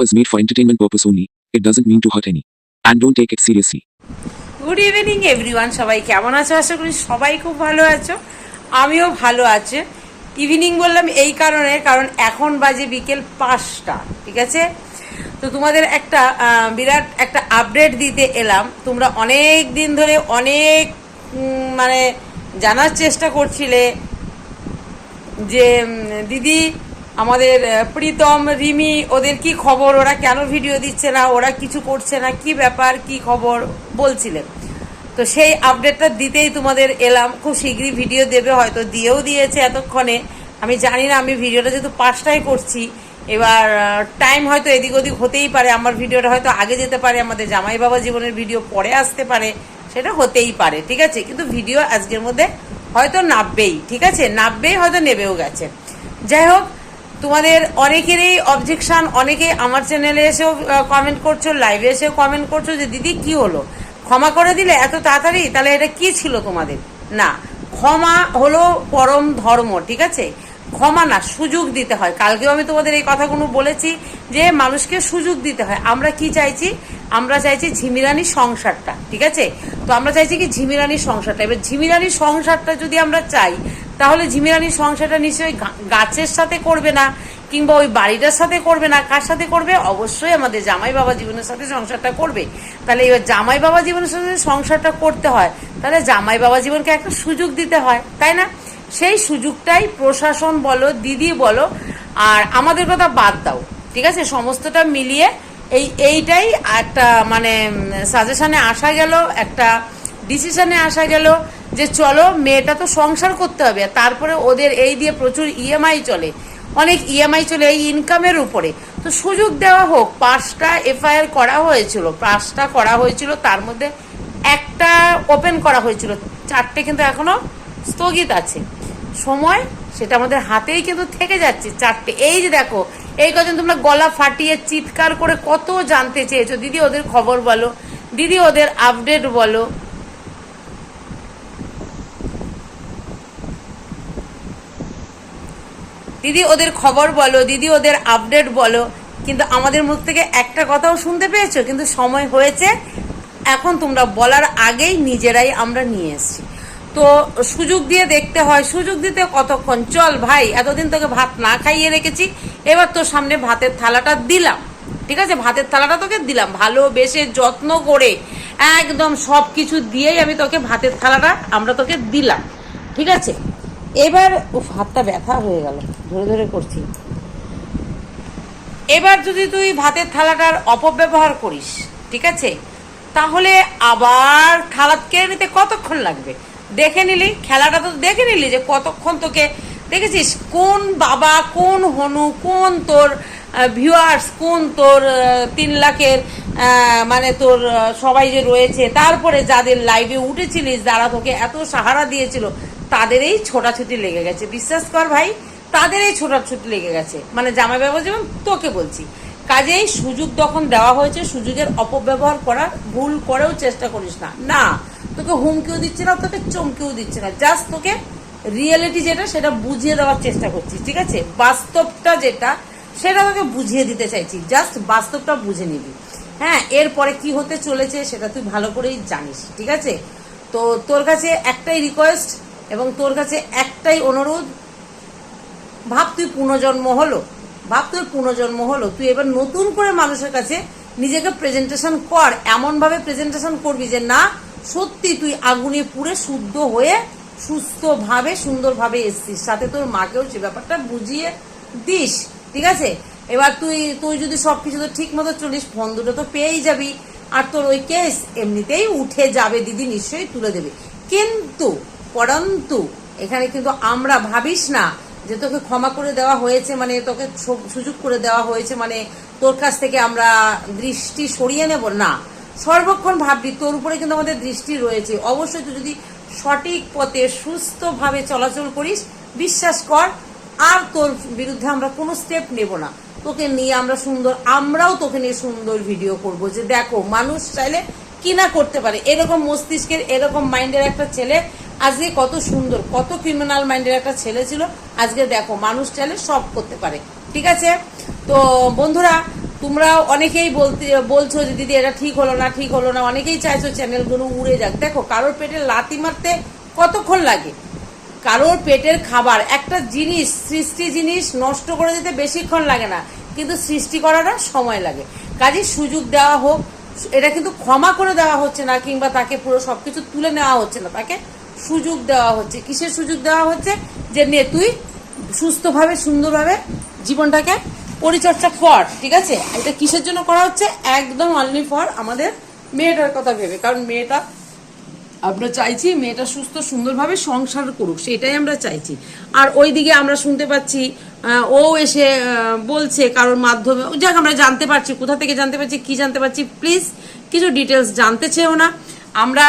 was made for entertainment purpose only. It doesn't mean to hurt any. And don't take it seriously. Good evening everyone সবাই কেমন আছো? আশা করি সবাই খুব ভালো আছো। আমিও ভালো আছি। ইভিনিং বললাম এই কারণে, কারণ এখন বাজে বিকেল পাঁচটা, ঠিক আছে? তো তোমাদের একটা বিরাট একটা আপডেট দিতে এলাম। তোমরা অনেক দিন ধরে অনেক মানে জানার চেষ্টা করছিলে। যে দিদি, আমাদের প্রীতম, রিমি, ওদের কি খবর? ওরা কেন ভিডিও দিচ্ছে না? ওরা কিছু করছে না? কি ব্যাপার? কি খবর? বলছিলেন। তো সেই আপডেটটা দিতেই তোমাদের এলাম। খুব শীঘ্রই ভিডিও দেবে, হয়তো দিয়েও দিয়েছে এতক্ষণে। আমি জানি না, আমি ভিডিওটা যেহেতু পাঁচটায় করছি, এবার টাইম হয়তো এদিক ওদিক হতেই পারে। আমার ভিডিওটা হয়তো আগে যেতে পারে, আমাদের জামাই বাবা জীবনের ভিডিও পরে আসতে পারে, সেটা হতেই পারে, ঠিক আছে? কিন্তু ভিডিও আজকের মধ্যে হয়তো নাববেই, ঠিক আছে? নাববেই হয়তো নেবেও গেছে। যাই হোক, তোমাদের অনেকেরই অবজেকশন অনেকে আমার চ্যানেলে এসেও কমেন্ট করছ লাইভে এসেও কমেন্ট করছ যে, দিদি, কি হলো? ক্ষমা করে দিলে এত তাড়াতাড়ি? তাহলে এটা কি ছিল তোমাদের? না, ক্ষমা হলো পরম ধর্ম, ঠিক আছে? ক্ষমা না, সুযোগ দিতে হয়। কালকেও আমি তোমাদের এই কথাগুলো বলেছি যে, মানুষকে সুযোগ দিতে হয়। আমরা কি চাইছি? আমরা চাইছি ঝিমিরানি সংসারটা, ঠিক আছে? তো আমরা চাইছি কি ঝিমিরানির সংসারটা। এবার ঝিমিরানির সংসারটা যদি আমরা চাই, তাহলে ঝিমিরানির সংসারটা নিশ্চয়ই গাছের সাথে করবে না, কিংবা ওই বাড়িটার সাথে করবে না। কার সাথে করবে? অবশ্যই আমাদের জামাই বাবা জীবনের সাথে সংসারটা করবে। তাহলে এবার জামাই বাবা জীবনের সাথে সংসারটা করতে হয়, তাহলে জামাই বাবা জীবনকে একটা সুযোগ দিতে হয়, তাই না? সেই সুযোগটাই প্রশাসন বলো, দিদি বলো, আর আমাদের কথা বাদ দাও, ঠিক আছে? সমস্তটা মিলিয়ে এই, এইটাই একটা মানে সাজেশনে আসা গেল, একটা ডিসিশনে আসা গেল যে চলো মেয়েটা তো সংসার করতে হবে তারপরে ওদের এই দিয়ে প্রচুর ইএমআই চলে। অনেক ইএমআই চলে এই ইনকামের উপরে। তো সুযোগ দেওয়া হোক, পাঁচটা এফআইআর করা হয়েছিল, পাঁচটা করা হয়েছিল, তার মধ্যে একটা ওপেন করা হয়েছিল, চারটে কিন্তু এখনও স্থগিত আছে। সময় সেটা আমাদের হাতেই কিন্তু থেকে যাচ্ছে, চারটে। এই যে দেখো এই কজন তোমরা গলা ফাটিয়ে চিৎকার করে কত জানতে চেয়েছো? দিদি, ওদের খবর বলো। দিদি, ওদের আপডেট বলো। দিদি, ওদের খবর বলো। দিদি, ওদের আপডেট বলো। কিন্তু আমাদের মুখ থেকে একটা কথাও শুনতে পেয়েছ? কিন্তু সময় হয়েছে। এখন তোমরা বলার আগেই নিজেরাই আমরা নিয়ে এসেছি। তো সুযোগ দিয়ে দেখতে হয়, সুযোগ দিতে কতক্ষণ? চল ভাই, এতদিন তোকে ভাত না খাইয়ে রেখেছি, এবার তোর সামনে ভাতের থালাটা দিলাম। ঠিক আছে? ভাতের থালাটা তোকে দিলাম। ভালোবেসে যত্ন করে একদম সব কিছু দিয়েই আমি তোকে ভাতের থালাটা আমরা তোকে দিলাম। ঠিক আছে? এবার, উফ, হাতটা ব্যথা হয়ে গেল। ধরে ধরে করছি। এবার যদি তুই ভাতের থালাটার অপব্যবহার করিস, ঠিক আছে? তাহলে আবার থালা কেড়ে নিতে কতক্ষণ লাগবে? দেখে নিলি, খেলাটা তো দেখে নিলি যে কতক্ষণ তোকে, দেখেছিস? কোন বাবা, কোন হনু, কোন তোর ভিউয়ার্স কোন তোর তিন লাখের মানে তোর সবাই যে রয়েছে, তারপরে যাদের লাইভে উঠেছিলিস, যারা তোকে এত সাহারা দিয়েছিল, তাদের এই ছোটাছুটি লেগে গেছে। বিশ্বাস কর ভাই, তাদের এই ছোটাছুটি লেগে গেছে। মানে জামাই বাবা যেমন তোকে বলছি কাজেই সুযোগ তখন দেওয়া হয়েছে, সুযোগের অপব্যবহার করা, ভুল করেও চেষ্টা করিস না। না, তোকে হুমকিও দিচ্ছে না, তোকে চমকেও দিচ্ছে না। জাস্ট তোকে রিয়েলিটি যেটা, সেটা বুঝিয়ে দেওয়ার চেষ্টা করছি ঠিক আছে? বাস্তবটা যেটা, সেটা তোকে বুঝিয়ে দিতে চাইছি। জাস্ট বাস্তবটা বুঝে নিবি। হ্যাঁ এরপরে কি হতে চলেছে, সেটা তুই ভালো করেই জানিস, ঠিক আছে? তো তোর কাছে একটাই রিকোয়েস্ট এবং তোর কাছে একটাই অনুরোধ, ভাব তুই পুনর্জন্ম হলো। ভাব তোর পুনর্জন্ম হলো। তুই এবার নতুন করে মানুষের কাছে নিজেকে প্রেজেন্টেশন কর, এমনভাবে প্রেজেন্টেশন করবি যে, না, সত্যি তুই আগুনে পুড়ে শুদ্ধ হয়ে সুস্থভাবে, সুন্দরভাবে এসছিস। সাথে তোর মাকেও সে ব্যাপারটা বুঝিয়ে দিস। ঠিক আছে? এবার তুই তুই যদি সব কিছু তো ঠিক মতো চলিস, ফোন দুটো তো পেয়েই যাবি। আর তোর ওই কেস এমনিতেই উঠে যাবে, দিদি নিশ্চয়ই তুলে দেবে। কিন্তু, পরন্তু, এখানে কিন্তু আমরা ভাবিস না যে তোকে ক্ষমা করে দেওয়া হয়েছে মানে তোকে সুযোগ করে দেওয়া হয়েছে মানে তোর কাছ থেকে আমরা দৃষ্টি সরিয়ে নেব? না। সর্বক্ষণ ভাববি, তোর উপরে কিন্তু আমাদের দৃষ্টি রয়েছে। অবশ্যই তুই যদি সঠিক পথে সুস্থভাবে চলাচল করিস, বিশ্বাস কর, আর তোর বিরুদ্ধে আমরা কোনো স্টেপ নেব না। তোকে নিয়ে আমরা সুন্দর, আমরাও তোকে নিয়ে সুন্দর ভিডিও করব। যে দেখো, মানুষ চাইলে কি না করতে পারে? এরকম মস্তিষ্কের, এরকম মাইন্ডের একটা ছেলে আজকে কত সুন্দর, কত ক্রিমিনাল মাইন্ডের একটা ছেলে ছিল। আজকে দেখো, মানুষ চাইলে সব করতে পারে। ঠিক আছে? তো বন্ধুরা, তোমরা অনেকেই বলতে, বলছো যে দিদি, এটা ঠিক হলো না, ঠিক হলো না। অনেকেই চাইছো চ্যানেলগুলো উড়ে যাক। দেখো, কারোর পেটে লাতি মারতে কতক্ষণ লাগে? কারোর পেটের খাবার, একটা জিনিস, সৃষ্টি জিনিস নষ্ট করে দিতে বেশিক্ষণ লাগে না। কিন্তু সৃষ্টি করাটা সময় লাগে। কাজে সুযোগ দেওয়া হোক, এটা কিন্তু ক্ষমা করে দেওয়া হচ্ছে না, কিংবা তাকে পুরো সবকিছু তুলে নেওয়া হচ্ছে না। তাকে সুযোগ দেওয়া হচ্ছে। কিসের সুযোগ দেওয়া হচ্ছে? যে, নে, তুই সুস্থভাবে, সুন্দরভাবে জীবনটাকে পরিচর্যা কর, ঠিক আছে? এটা কিসের জন্য করা হচ্ছে? একদম অনলি ফর আমাদের মেয়েটার কথা ভেবে। কারণ মেয়েটা, আমরা চাইছি মেয়েটা সুস্থ, সুন্দরভাবে সংসার করুক, সেটাই আমরা চাইছি। আর ওইদিকে আমরা শুনতে পাচ্ছি ও এসে বলছে কারোর মাধ্যমে যাক, আমরা জানতে পারছি, কোথা থেকে জানতে পারছি, কি জানতে পারছি প্লিজ কিছু ডিটেলস জানতে চেয়েও না। আমরা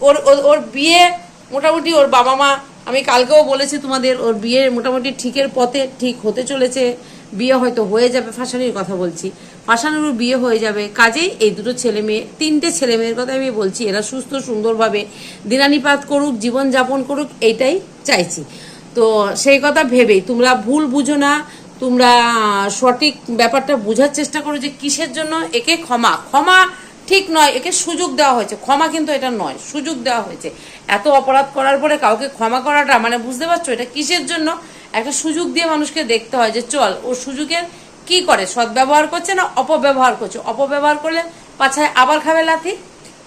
ওর, ওর- বিয়ে মোটামুটি ওর বাবা মা, আমি কালকেও বলেছি তোমাদের, ওর বিয়ে মোটামুটি ঠিকের পথে ঠিক হতে চলেছে। বিয়ে হয়তো হয়ে যাবে, ফাঁসানির কথা বলছি। ফাঁসানোর বিয়ে হয়ে যাবে। কাজেই এই দুটো ছেলে মেয়ে, তিনটে ছেলে মেয়ের কথা আমি বলছি, এরা সুস্থ, সুন্দরভাবে দিনানিপাত করুক, জীবনযাপন করুক, এইটাই চাইছি। তো সেই কথা ভেবেই, তোমরা ভুল বুঝো না, তোমরা সঠিক ব্যাপারটা বোঝার চেষ্টা করো যে কিসের জন্য, একে ক্ষমা। ক্ষমা ঠিক নয়, একে সুযোগ দেওয়া হয়েছে। ক্ষমা কিন্তু এটা নয়, সুযোগ দেওয়া হয়েছে। এত অপরাধ করার পরে কাউকে ক্ষমা করাটা মানে বুঝতে পারছ? এটা কিসের জন্য? একটা সুযোগ দিয়ে মানুষকে দেখতে হয় যে, চল, ও সুযোগের কি করে? সদ্ব্যবহার করছে না অপব্যবহার করছে? অপব্যবহার করলে পাছায় আবার খাবে লাথি?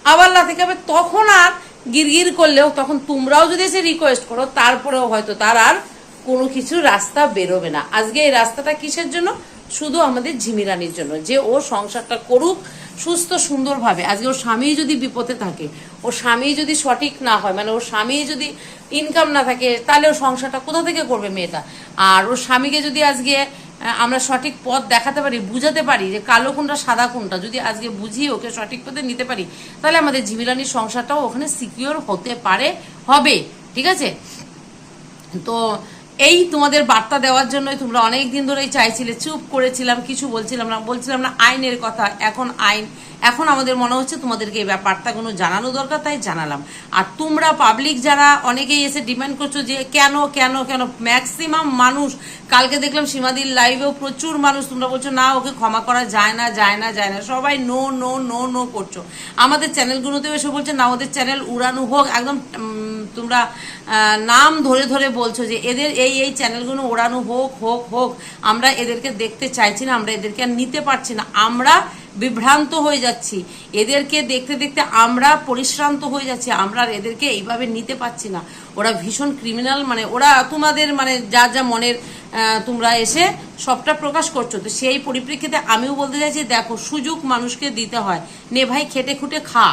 আবার লাথি খাবে? তখন আর গিরগির করলেও, তখন তোমরাও যদি এসে রিকোয়েস্ট করো, তারপরেও হয়তো তার আর কোনো কিছু রাস্তা বেরোবে না। আজকে এই রাস্তাটা কিসের জন্য? শুধু আমাদের ঝিমিরানির জন্য। যে ও সংসারটা করুক সুস্থ, সুন্দরভাবে। আজকে ওর স্বামী যদি বিপদে থাকে, ওর স্বামী যদি সঠিক না হয় মানে ওর স্বামী যদি ইনকাম না থাকে, তাহলে ও সংসারটা কোথা থেকে করবে মেয়েটা? আর ওর স্বামীকে যদি আজকে আমরা সঠিক পথ দেখাতে পারি, বুঝাতে পারি যে কালো কোনটা, সাদা কোনটা, যদি আজকে বুঝিয়ে ওকে সঠিক পথে নিতে পারি, তাহলে আমাদের ঝিমিরানির সংসারটাও ওখানে সিকিওর হতে পারে, হবে। ঠিক আছে? তো এই তোমাদের বার্তা দেওয়ার জন্যই তোমরা অনেক দিন ধরেই চাইছিলে, চুপ করেছিলাম, কিছু বলছিলাম না বলছিলাম না, আইনের কথা, এখন আইন, এখন আমাদের মনে হচ্ছে তোমাদেরকে এই ব্যাপারটাগুলো জানানো দরকার, তাই জানালাম। আর তোমরা পাবলিক যারা, অনেকেই এসে ডিমান্ড করছ যে কেন কেন কেন ম্যাক্সিমাম মানুষ, কালকে দেখলাম সীমাদির লাইভেও প্রচুর মানুষ, তোমরা বলছো, না, ওকে ক্ষমা করা যায় না যায় না যায় না, সবাই নো নো নো নো করছ। আমাদের চ্যানেলগুলোতেও এসে বলছে, না, ওদের চ্যানেল উড়ানো হোক, একদম তোমরা নাম ধরে ধরে বলছো যে এদের এই এই চ্যানেলগুলো ওড়ানো হোক হোক হোক, আমরা এদেরকে দেখতে চাইছি না, আমরা এদেরকে আর নিতে পারছি না, আমরা বিভ্রান্ত হয়ে যাচ্ছি। এদেরকে দেখতে দেখতে আমরা পরিশ্রান্ত হয়ে যাচ্ছি, আমরা আর এদেরকে এইভাবে নিতে পারছি না। ওরা ভীষণ ক্রিমিনাল মানে ওরা তোমাদের মানে যা যা মনের তোমরা এসে সবটা প্রকাশ করছ। তো সেই পরিপ্রেক্ষিতে আমিও বলতে চাইছি, দেখো, সুযোগ মানুষকে দিতে হয়। নে ভাই, খেটে খুঁটে খা,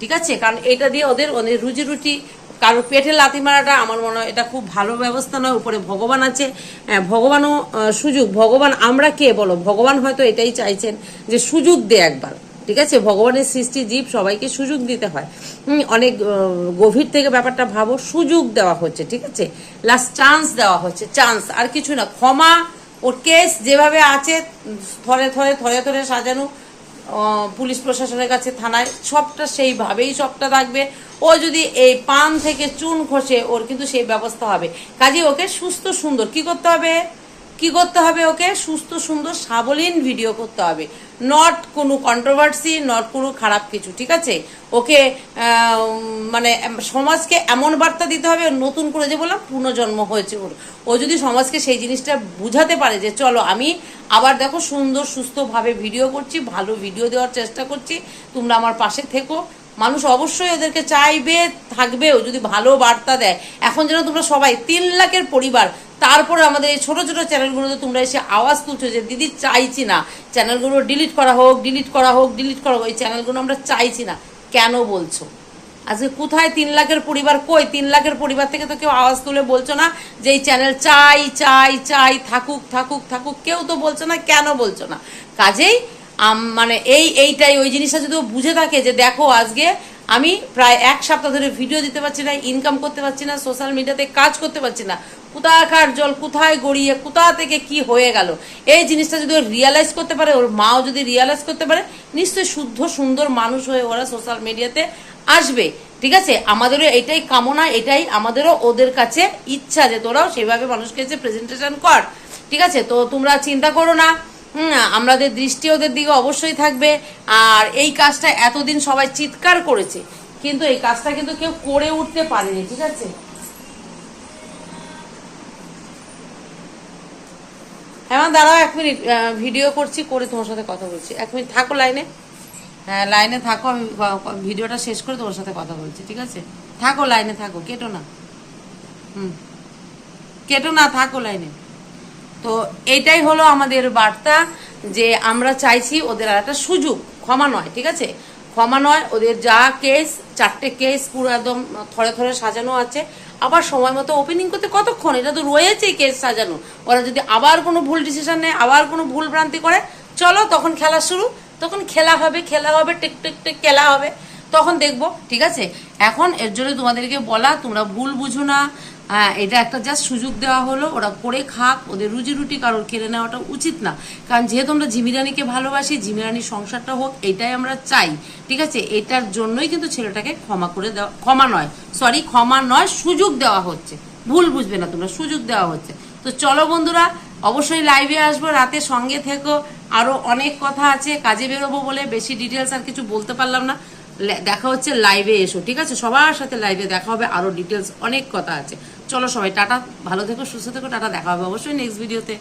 ঠিক আছে? কারণ এটা দিয়ে ওদের ওদের রুজি রুটি কারও পেটে লাথি মারাটা আমার মনে হয় এটা খুব ভালো ব্যবস্থা নয়, উপরে ভগবান আছে। ভগবানও সুযোগ। ভগবান আমরা কে বলো? ভগবান হয়তো এটাই চাইছেন যে সুযোগ দে একবার, ঠিক আছে? ভগবানের সৃষ্টি জীব, সবাইকে সুযোগ দিতে হয়। অনেক গভীর থেকে ব্যাপারটা ভাবো, সুযোগ দেওয়া হচ্ছে, ঠিক আছে? লাস্ট চান্স দেওয়া হচ্ছে চান্স আর কিছু না। ক্ষমা ওর কেস যেভাবে আছে, থরে থরে থরে থরে সাজানো পুলিশ প্রশাসনের কাছে, থানায়, সবটা সেইভাবেই সবটা থাকবে। ও যদি এই পান থেকে চুন খসে ওর কিন্তু সেই ব্যবস্থা হবে। কাজে ওকে সুস্থ সুন্দর কি করতে হবে? কি করতে হবে ওকে? সুস্থ সুন্দর সাবলীন ভিডিও করতে হবে। নট কোনো কন্ট্রোভার্সি নট কোনো খারাপ কিছু, ঠিক আছে? ওকে মানে সমাজকে এমন বার্তা দিতে হবে, নতুন করে যে বললাম পুনর্জন্ম হয়েছে ওর। ও যদি সমাজকে সেই জিনিসটা বুঝাতে পারে যে চলো আমি আবার দেখো সুন্দর সুস্থভাবে ভিডিও করছি, ভালো ভিডিও দেওয়ার চেষ্টা করছি, তোমরা আমার পাশে থেকো মানুষ অবশ্যই ওদেরকে চাইবে, থাকবেও, যদি ভালো বার্তা দেয়। এখন যেন তোমরা সবাই, তিন লাখের পরিবার, তারপরে আমাদের এই ছোটো ছোটো চ্যানেলগুলোতে তোমরা এসে আওয়াজ তুলছো যে, দিদি, চাইছি না। চ্যানেলগুলো ডিলিট করা হোক, ডিলিট করা হোক, ডিলিট করা হোক, এই চ্যানেলগুলো আমরা চাইছি না। কেন বলছো? আজকে কোথায় তিন লাখের পরিবার? কই? তিন লাখের পরিবার থেকে তো কেউ আওয়াজ তুলে বলছো না যে, এই চ্যানেল চাই চাই চাই, থাকুক থাকুক থাকুক। কেউ তো বলছো না, কেন বলছো না? কাজেই মানে এই, এইটাই, ওই জিনিসটা যদি বুঝে থাকে যে দেখো আজকে আমি প্রায় এক সপ্তাহ ধরে ভিডিও দিতে পারছি না ইনকাম করতে পারছি না সোশ্যাল মিডিয়াতে কাজ করতে পারছি না কোথাকার জল, কোথায় গড়িয়ে, কোথা থেকে কি হয়ে গেল, এই জিনিসটা যদি ও রিয়ালাইজ করতে পারে, ওর মাও যদি রিয়ালাইজ করতে পারে, নিশ্চয়ই শুদ্ধ, সুন্দর মানুষ হয়ে ওরা সোশ্যাল মিডিয়াতে আসবে, ঠিক আছে? আমাদেরও এটাই কামনা, এটাই আমাদেরও ওদের কাছে ইচ্ছা যে তোরাও সেভাবে মানুষকে প্রেজেন্টেশন কর, ঠিক আছে? তো তোমরা চিন্তা করো না। আমাদের দৃষ্টি ওদের দিকে অবশ্যই থাকবে। আর এই কাজটা এতদিন সবাই চিৎকার করেছে, কিন্তু এই কাজটা কিন্তু কেউ করে উঠতে পারেনি, ঠিক আছে? হ্যাঁ দাঁড়াও এক মিনিট ভিডিও করছি, করে তোমার সাথে কথা বলছি। এক মিনিট, থাকো লাইনে। হ্যাঁ লাইনে থাকো, আমি ভিডিওটা শেষ করে তোমার সাথে কথা বলছি, ঠিক আছে? থাকো লাইনে, থাকো, কেটো না। হুম। কেটো না, থাকো লাইনে। তো এটাই হলো আমাদের বার্তা যে আমরা চাইছি ওদের আর একটা সুযোগ, ক্ষমা নয়, ঠিক আছে? ক্ষমা নয়, ওদের যা কেস চারটে কেস পুরো একদম থরে থরে সাজানো আছে। আবার সময় মতো ওপেনিং করতে কতক্ষণ? এটা তো রয়েছেই কেস সাজানো ওরা যদি আবার কোনো ভুল ডিসিশন নেয়, আবার কোনো ভুল ভ্রান্তি করে, চলো তখন খেলা শুরু। তখন খেলা হবে খেলা হবে, টিক টিক টিক, খেলা হবে। তখন দেখব, ঠিক আছে? এখন এর জন্য তোমাদেরকে বলা, তোমরা ভুল বুঝো না। হ্যাঁ এটা একটা জাস্ট সুযোগ দেওয়া হলো, ওরা করে খাক, ওদের রুজি রুটি কারোর কেড়ে নেওয়াটা উচিত না। কারণ যেহেতু আমরা জিমিরানিকে ভালোবাসি জিমিরানির সংসারটা হোক, এটাই আমরা চাই, ঠিক আছে? এটার জন্যই কিন্তু ছেলেটাকে ক্ষমা করে দেওয়া, ক্ষমা নয় সরি ক্ষমা নয়, সুযোগ দেওয়া হচ্ছে। ভুল বুঝবে না তোমরা, সুযোগ দেওয়া হচ্ছে। তো চলো বন্ধুরা, অবশ্যই লাইভে আসব, রাতে সঙ্গে থেকো। আরও অনেক কথা আছে, কাজে বেরোবো বলে বেশি ডিটেলস আর কিছু বলতে পারলাম না। দেখা হচ্ছে লাইভে এসো, ঠিক আছে? সবার সাথে লাইভে দেখা হবে আরও ডিটেলস অনেক কথা আছে। চলো সবাই, টাটা, ভালো থেকো, সুস্থ থেকো, টাটা, দেখা হবে অবশ্যই নেক্সট ভিডিওতে